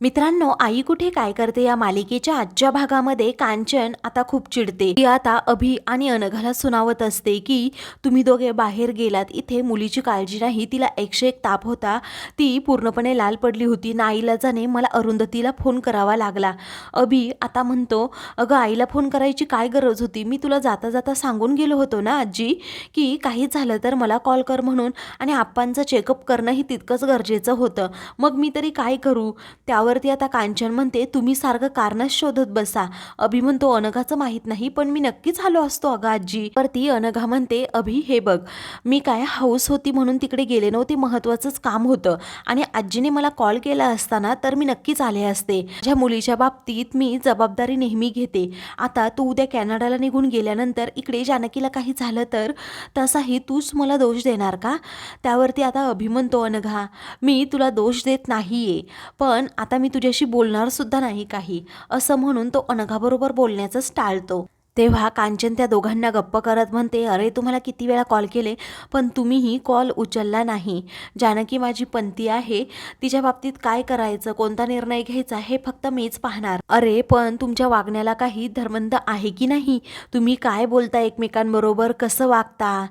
मित्रांनो आई कुठे काय करते या मालिकेच्या आजच्या भागामध्ये कांचन आता खूप चिडते. ती आता अभि आणि अनघाला सुनावत असते की तुम्ही दोघे बाहेर गेलात. इथे मुलीची काळजी नाही. तिला एकशे एक ताप होता. ती पूर्णपणे लाल पडली होती. नाईलाजाने मला अरुंधतीला फोन करावा लागला. अभि आता म्हणतो अगं आईला फोन करायची काय गरज होती? मी तुला जाता जाता सांगून गेलो होतो ना आजी की काही झालं तर मला कॉल कर म्हणून. आणि आप्पांचं चेकअप करणंही तितकंच गरजेचं होतं. मग मी तरी काय करू? त्या त्यावरती आता कांचन म्हणते तुम्ही सारखं कारणच शोधत बसा. अभि म्हणतो अनघाचं माहीत नाही पण मी नक्कीच आलो असतो अगं आजी. वरती अनघा म्हणते अभि हे बघ मी काय हाऊस होती म्हणून तिकडे गेले नव्हते महत्त्वाचंच काम होतं. आणि आजीने मला कॉल केला असताना तर मी नक्कीच आले असते. माझ्या मुलीच्या बाबतीत मी जबाबदारी नेहमी घेते. आता तू उद्या कॅनडाला निघून गेल्यानंतर इकडे जानकीला काही झालं तर तसाही तूच मला दोष देणार का? त्यावरती आता अभि म्हणतो अनघा मी तुला दोष देत नाहीये. पण आता मी तुझ्याशी बोलणार सुद्धा नाही काही. असं म्हणून तो अनघाबरोबर बोलण्याचंच टाळतो तेव्हा कांचन त्या दोघांना गप्प करत म्हणते अरे तुम्हाला किती वेळा कॉल केले पण तुम्हीही कॉल उचलला नाही. जानकी माझी पंती आहे. तिच्या बाबतीत काय करायचं? कोणता निर्णय घ्यायचा? हे फक्त मीच पाहणार. अरे पण तुमच्या वागण्याला काही धर्मंद आहे की नाही? तुम्ही काय बोलता एकमेकांबरोबर? कसं वागता?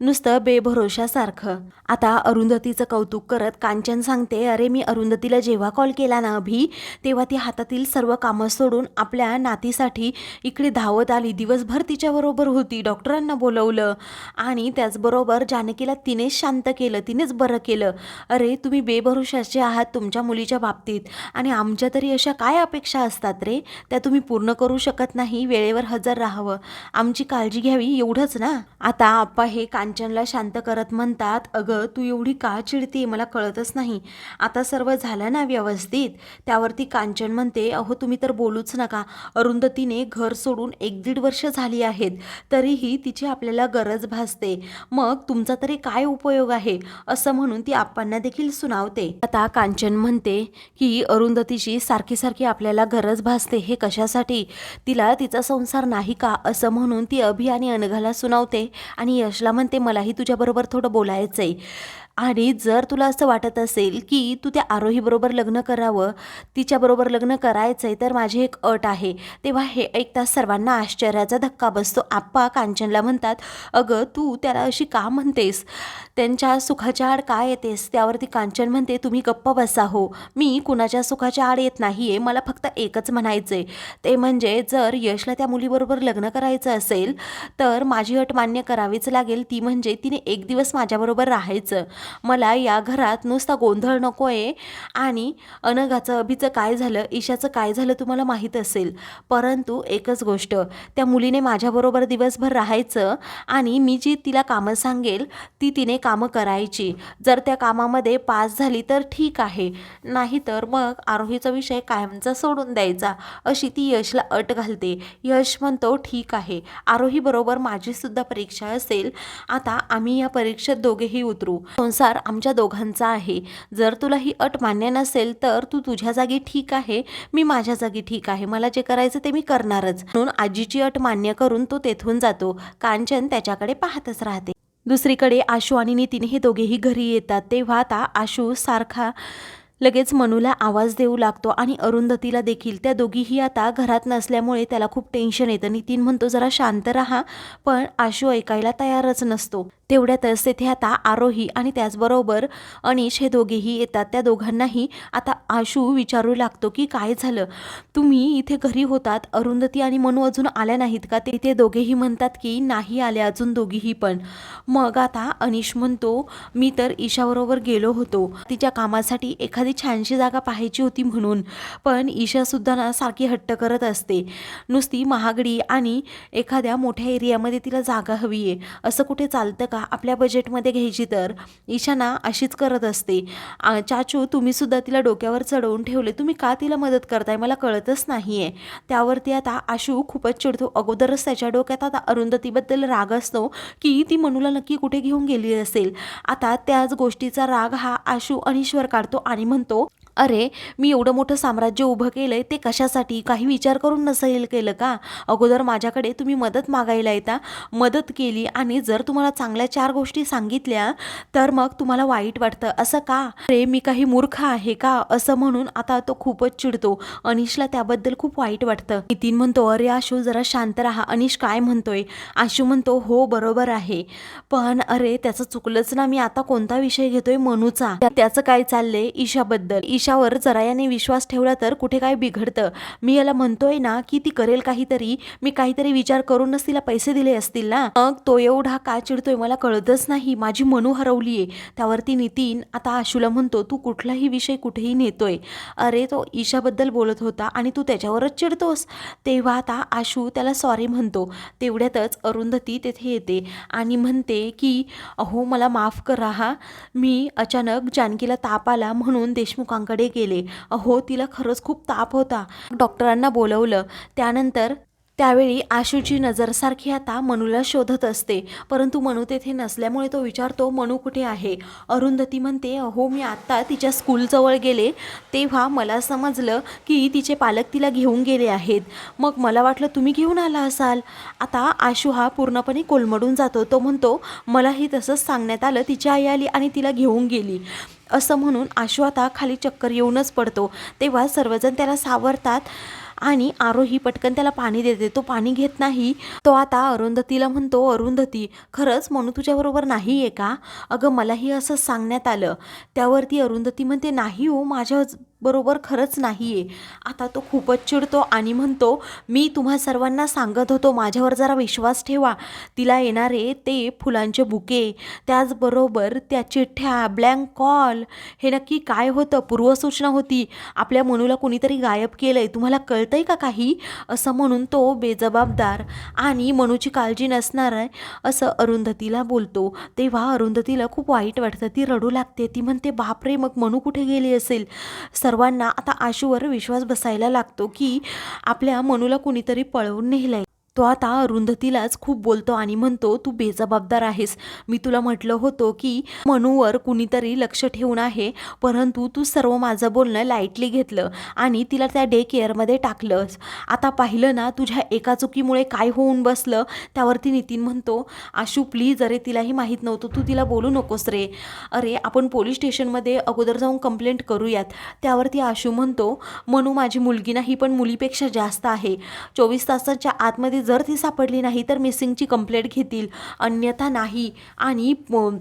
नुसतं बेभरोशासारखं. आता अरुंधतीचं कौतुक करत कांचन सांगते अरे मी अरुंधतीला जेव्हा कॉल केला ना अभि तेव्हा ती हातातील सर्व कामं सोडून आपल्या नातीसाठी इकडे धावत आली दिवसभर तिच्याबरोबर होती. डॉक्टरांना बोलवलं आणि त्याचबरोबर जानकीला तिनेच शांत केलं. तिनेच बरं केलं. अरे तुम्ही बेभरोशाचे आहात तुमच्या मुलीच्या बाबतीत. आणि आमच्या तरी अशा काय अपेक्षा असतात रे? त्या तुम्ही पूर्ण करू शकत नाही. वेळेवर हजर राहावं. आमची काळजी घ्यावी एवढंच ना? आता आप्पा हे कांचनला शांत करत म्हणतात अगं तू एवढी का चिडते मला कळतच नाही. आता सर्व झालं ना व्यवस्थित? त्यावरती कांचन म्हणते अहो तुम्ही तर बोलूच नका. अरुंधतीने घर सोडून एक दीड वर्ष झाली आहेत तरीही तिची आपल्याला गरज भासते. मग तुमचा तरी काय उपयोग आहे? असं म्हणून ती आप्पांना देखील सुनावते. आता कांचन म्हणते की अरुंधतीची सारखी सारखी आपल्याला गरज भासते हे कशासाठी? तिला तिचा संसार नाही का? असं म्हणून ती अभि आणि अनघाला सुनावते आणि यशला म्हणते मलाही तुझ्याबरोबर थोडं बोलायचं आहे आणि जर तुला असं वाटत असेल की तू त्या आरोहीबरोबर लग्न करावं तिच्याबरोबर लग्न करायचं आहे तर माझी एक अट आहे. तेव्हा हे ऐकता सर्वांना आश्चर्याचा धक्का बसतो. आप्पा कांचनला म्हणतात अगं तू त्याला अशी का म्हणतेस? त्यांच्या सुखाच्या आड का येतेस? त्यावरती कांचन म्हणते तुम्ही गप्प बसा हो. मी कुणाच्या सुखाच्या आड येत नाही आहे मला फक्त एकच म्हणायचं आहे ते म्हणजे जर यशला त्या मुलीबरोबर लग्न करायचं असेल तर माझी अट मान्य करावीच लागेल. ती म्हणजे तिने एक दिवस माझ्याबरोबर राहायचं. मला या घरात नुसता गोंधळ नको आहे आणि अनघाचं अभिचं काय झालं? ईशाचं काय झालं तुम्हाला माहीत असेल. परंतु एकच गोष्ट त्या मुलीने माझ्याबरोबर दिवसभर राहायचं आणि मी जी तिला कामं सांगेल ती तिने कामं करायची. जर त्या कामामध्ये पास झाली तर ठीक आहे. नाहीतर मग आरोहीचा विषय कायमचा सोडून द्यायचा अशी ती यशला अट घालते. यश म्हणतो ठीक आहे. आरोही बरोबर माझी सुद्धा परीक्षा असेल. आता आम्ही या परीक्षेत दोघेही उतरू. संसार आमच्या दोघांचा आहे. जर तुला ही अट मान्य नसेल तर तू तुझ्या जागी ठीक आहे मी माझ्या जागी ठीक आहे. मला जे करायचं ते मी करणारच. म्हणून आजीची अट मान्य करून तो तेथून जातो. कांचन त्याच्याकडे पाहतच राहते. दुसरीकडे आशू आणि नितीन हे दोघेही घरी येतात. तेव्हा आता आशू सारखा लगेच मनूला आवाज देऊ लागतो आणि अरुंधतीला देखील. त्या दोघीही आता घरात नसल्यामुळे त्याला खूप टेन्शन येतं. नितीन म्हणतो जरा शांत राहा. पण आशू ऐकायला तयारच नसतो. तेवढ्यातच तेथे आता आरोही आणि त्याचबरोबर अनिश हे दोघेही येतात. त्या दोघांनाही आता आशू विचारू लागतो की काय झालं? तुम्ही इथे घरी होतात अरुंधती आणि मनू अजून आल्या नाहीत का? ते ते दोघेही म्हणतात की नाही आल्या अजून दोघीही पण. मग आता अनिश म्हणतो मी तर ईशाबरोबर गेलो होतो. तिच्या कामासाठी एखादी छानशी जागा पाहायची होती म्हणून. पण ईशासुद्धा ना सारखी हट्ट करत असते. नुसती महागडी आणि एखाद्या मोठ्या एरियामध्ये तिला जागा हवी आहे असं कुठे चालतं का? आपल्या बजेटमध्ये घ्यायची तर? ईशाना अशीच करत असते. चाचू तुम्हीसुद्धा तिला डोक्यावर चढवून ठेवले. तुम्ही का तिला मदत करताय? मला कळतच नाही आहे त्यावरती आता आशू खूपच चिडतो. अगोदरच त्याच्या डोक्यात आता अरुंधतीबद्दल राग असतो की ती मनूला नक्की कुठे घेऊन गेली असेल? आता त्याच गोष्टीचा राग हा आशू अनिश्वर काढतो आणि म्हणतो अरे मी एवढं मोठं साम्राज्य उभं केलंय ते कशासाठी? काही विचार करून नसेल केलं का? अगोदर माझ्याकडे तुम्ही मदत मागायला येता. मदत केली आणि जर तुम्हाला चांगल्या चार गोष्टी सांगितल्या तर मग तुम्हाला वाईट वाटतं. असं का? अरे मी काही मूर्ख आहे का? असं म्हणून आता तो खूपच चिडतो. अनिशला त्याबद्दल खूप वाईट वाटतं. नितीन म्हणतो अरे आशू जरा शांत राहा. अनिश काय म्हणतोय? आशू म्हणतो हो बरोबर आहे. पण अरे त्याचं चुकलंच ना मी आता कोणता विषय घेतोय? मनूचा. त्याचं काय चाललंय? ईशाबद्दल. ईशावर जरा याने विश्वास ठेवला तर कुठे काय बिघडतं. मी याला म्हणतोय ना की ती करेल काहीतरी. मी काहीतरी विचार करूनच तिला पैसे दिले असतील ना. मग तो एवढा का चिडतोय मला कळतच नाही. माझी मनू हरवलीये. त्यावरती नितीन आता आशूला म्हणतो तू कुठलाही विषय कुठेही नेतोय. अरे तो ईशाबद्दल बोलत होता आणि तू त्याच्यावरच चिडतोस. तेव्हा आता आशू त्याला सॉरी म्हणतो. तेवढ्यातच अरुंधती तेथे येते आणि म्हणते की अहो मला माफ करा हा. मी अचानक जानकीला ताप आला म्हणून देशमुखांकडे गेले. अहो तिला खरंच खूप ताप होता. डॉक्टरांना बोलवलं. त्यानंतर त्यावेळी आशूची नजर सारखी आता मनूला शोधत असते. परंतु मनू तेथे नसल्यामुळे तो विचारतो मनू कुठे आहे? अरुंधती म्हणते अहो मी आत्ता तिच्या स्कूलजवळ गेले. तेव्हा मला समजलं की तिचे पालक तिला घेऊन गेले आहेत. मग मला वाटलं तुम्ही घेऊन आला असाल. आता आशू हा पूर्णपणे कोलमडून जातो. तो म्हणतो मलाही तसंच सांगण्यात आलं. तिची आई आली आणि तिला घेऊन गेली. असं म्हणून आशू आता खाली चक्कर येऊनच पडतो. तेव्हा सर्वजण त्याला सावरतात. आणि आरोही पटकन त्याला पाणी देते. तो पाणी घेत नाही. तो आता अरुंधतीला म्हणतो अरुंधती खरंच म्हणू तुझ्याबरोबर नाही आहे का? अगं मलाही असं सांगण्यात आलं. त्यावरती अरुंधती म्हणते नाही हो माझ्या बरोबर खरंच नाही आहे. आता तो खूपच चिडतो आणि म्हणतो मी तुम्हा सर्वांना सांगत होतो माझ्यावर जरा विश्वास ठेवा. तिला येणारे ते फुलांचे बुके. त्याचबरोबर त्या चिठ्ठ्या ब्लँक कॉल. हे नक्की काय होतं? पूर्वसूचना होती. आपल्या मनूला कुणीतरी गायब केलं आहे तुम्हाला कळ कळतंय का काही? असं म्हणून तो बेजबाबदार आणि मनूची काळजी नसणार आहे असं अरुंधतीला बोलतो. तेव्हा अरुंधतीला खूप वाईट वाटतं. ती रडू लागते. ती म्हणते बापरे मग मनू कुठे गेली असेल? सर्वांना आता आशूवर विश्वास बसायला लागतो की आपल्या मनूला कुणीतरी पळवून नेलंय. तो आता अरुंधतीलाच खूप बोलतो आणि म्हणतो तू बेजबाबदार आहेस. मी तुला म्हटलं होतं की मनूवर कुणीतरी लक्ष ठेवून आहे परंतु तू सर्व माझं बोलणं लाईटली घेतलं आणि तिला त्या डे केअरमध्ये टाकलंस. आता पाहिलं ना तुझ्या एका चुकीमुळे काय होऊन बसलं? त्यावरती नितीन म्हणतो आशू प्लीज अरे तिलाही माहीत नव्हतं. तू तिला बोलू नकोस रे. अरे आपण पोलीस स्टेशनमध्ये अगोदर जाऊन कंप्लेंट करूयात. त्यावरती आशू म्हणतो मनू माझी मुलगी नाही पण मुलीपेक्षा जास्त आहे. चोवीस तासाच्या आतमध्ये जर ती सापडली नाही तर मिसिंगची कंप्लेंट घेतील. अन्यथा नाही. आणि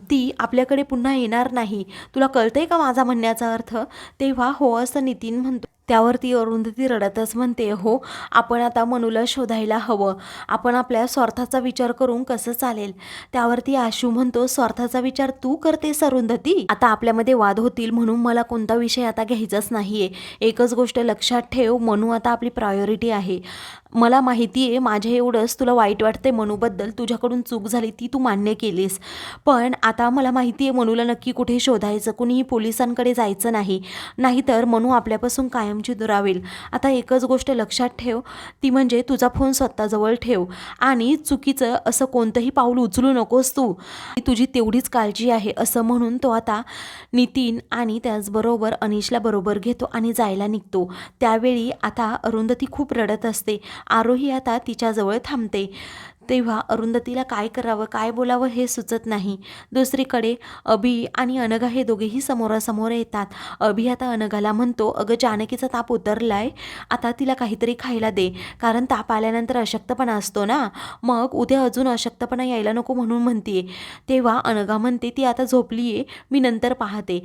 ती आपल्याकडे पुन्हा येणार नाही. तुला कळतंय का माझा म्हणण्याचा अर्थ? तेव्हा हो असं नितीन म्हणतो त्यावरती अरुंधती रडतच म्हणते हो आपण आता मनूला शोधायला हवं. आपण आपल्या स्वार्थाचा विचार करून कसं चालेल? त्यावरती आशू म्हणतो स्वार्थाचा विचार तू करतेस अरुंधती? आता आपल्यामध्ये वाद होतील म्हणून मला कोणता विषय आता घ्यायचाच नाहीये. एकच गोष्ट लक्षात ठेव मनू आता आपली प्रायोरिटी आहे. मला माहिती आहे माझ्या एवढंच तुला वाईट वाटते मनूबद्दल. तुझ्याकडून चूक झाली ती तू मान्य केलीस. पण आता मला माहिती आहे मनूला नक्की कुठे शोधायचं? कुणीही पोलिसांकडे जायचं नाही. नाहीतर मनू आपल्यापासून कायम कायमची दुरावेल. आता एकच गोष्ट लक्षात ठेव. ती म्हणजे तुझा फोन स्वतःजवळ ठेव. आणि चुकीचं असं कोणतंही पाऊल उचलू नकोस तू तुझी तेवढीच काळजी आहे असं म्हणून तो आता नितीन आणि त्याचबरोबर अनिशला बरोबर घेतो आणि जायला निघतो. त्यावेळी आता अरुंधती खूप रडत असते. आरोही आता तिच्याजवळ थांबते. तेव्हा अरुंधतीला काय करावं काय बोलावं हे सुचत नाही. दुसरीकडे अभि आणि अनघा हे दोघेही समोरासमोर येतात. अभि आता अनघाला म्हणतो अगं जानकीचा ताप उतरलाय. आता तिला काहीतरी खायला दे. कारण ताप आल्यानंतर अशक्तपणा असतो ना. मग उद्या अजून अशक्तपणा यायला नको म्हणून म्हणते तेव्हा अनघा म्हणते ती आता झोपली आहे मी नंतर पाहते.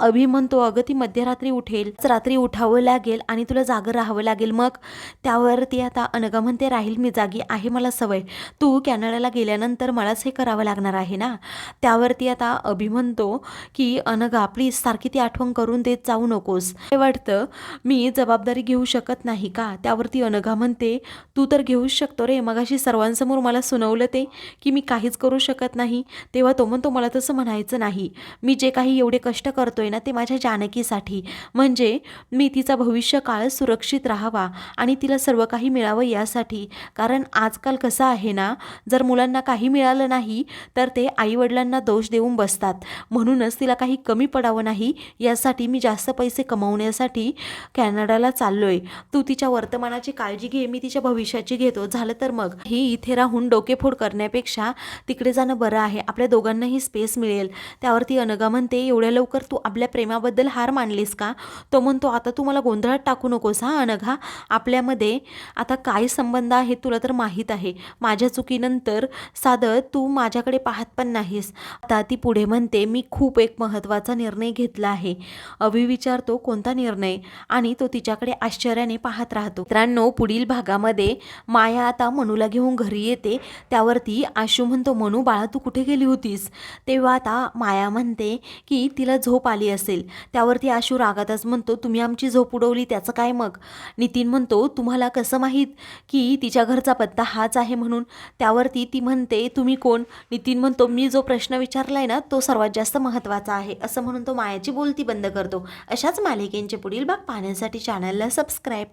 अभि म्हणतो अगं ती मध्यरात्री उठेल. रात्री उठावं लागेल आणि तुला जागं राहावं लागेल. मग त्यावर ती आता अनघा म्हणते राहील मी जागी आहे मला सवय. तू कॅनडाला गेल्यानंतर मलाच हे करावं लागणार आहे ना? त्यावरती आता अभि म्हणतो की अनघा प्लीज सारखी ती आठवण करून देत जाऊ नकोस. हे वाटतं मी जबाबदारी घेऊ शकत नाही का? त्यावरती अनघा म्हणते तू तर घेऊच शकतो रे. मगाशी सर्वांसमोर मला सुनावलं ते की मी काहीच करू शकत नाही. तेव्हा तो म्हणतो मला तसं म्हणायचं नाही. मी जे काही एवढे कष्ट करतोय चाललोय ना ते माझ्या जानकीसाठी. म्हणजे मी तिचा भविष्यकाळ सुरक्षित राहावा आणि तिला सर्व काही मिळावं यासाठी. कारण आजकाल कसं आहे ना जर मुलांना काही मिळालं नाही तर ते आईवडिलांना दोष देऊन बसतात. म्हणूनच तिला काही कमी पडावं नाही यासाठी मी जास्त पैसे कमवण्यासाठी कॅनडाला चाललोय. तू तिच्या वर्तमानाची काळजी घे मी तिच्या भविष्याची घेतो. झालं तर मग. ही इथे राहून डोकेफोड करण्यापेक्षा तिकडे जाणं बरं आहे. आपल्या दोघांनाही स्पेस मिळेल. त्यावरती अनगा म्हणते एवढ्या लवकर तू आपल्या आपल्या प्रेमाबद्दल हार मानलीस का? तो म्हणतो आता तू मला गोंधळात टाकू नकोस हा अनघा आपल्यामध्ये आता काय संबंध आहे तुला तर माहीत आहे. माझ्या चुकीनंतर साधं तू माझ्याकडे पाहत पण नाहीस. आता ती पुढे म्हणते मी खूप एक महत्त्वाचा निर्णय घेतला आहे. अभि विचारतो कोणता निर्णय? आणि तो तिच्याकडे आश्चर्याने पाहत राहतो. मित्रांनो पुढील भागामध्ये माया आता मनूला घेऊन घरी येते. त्यावरती आशू म्हणतो मनू बाळा तू कुठे गेली होतीस? तेव्हा आता माया म्हणते की तिला झोप आली असेल. त्यावरती आशू रागातच म्हणतो तुम्ही आमची झोप उडवली त्याचं काय मग? नितीन म्हणतो तुम्हाला कसं माहीत की तिच्या घरचा पत्ता हाच आहे म्हणून? त्यावरती ती म्हणते तुम्ही कोण? नितीन म्हणतो मी जो प्रश्न विचारला आहे ना तो सर्वात जास्त महत्त्वाचा आहे. असं म्हणून तो मायाची बोलती बंद करतो. अशाच मालिकेंचे पुढील भाग पाहण्यासाठी चॅनलला सबस्क्राईब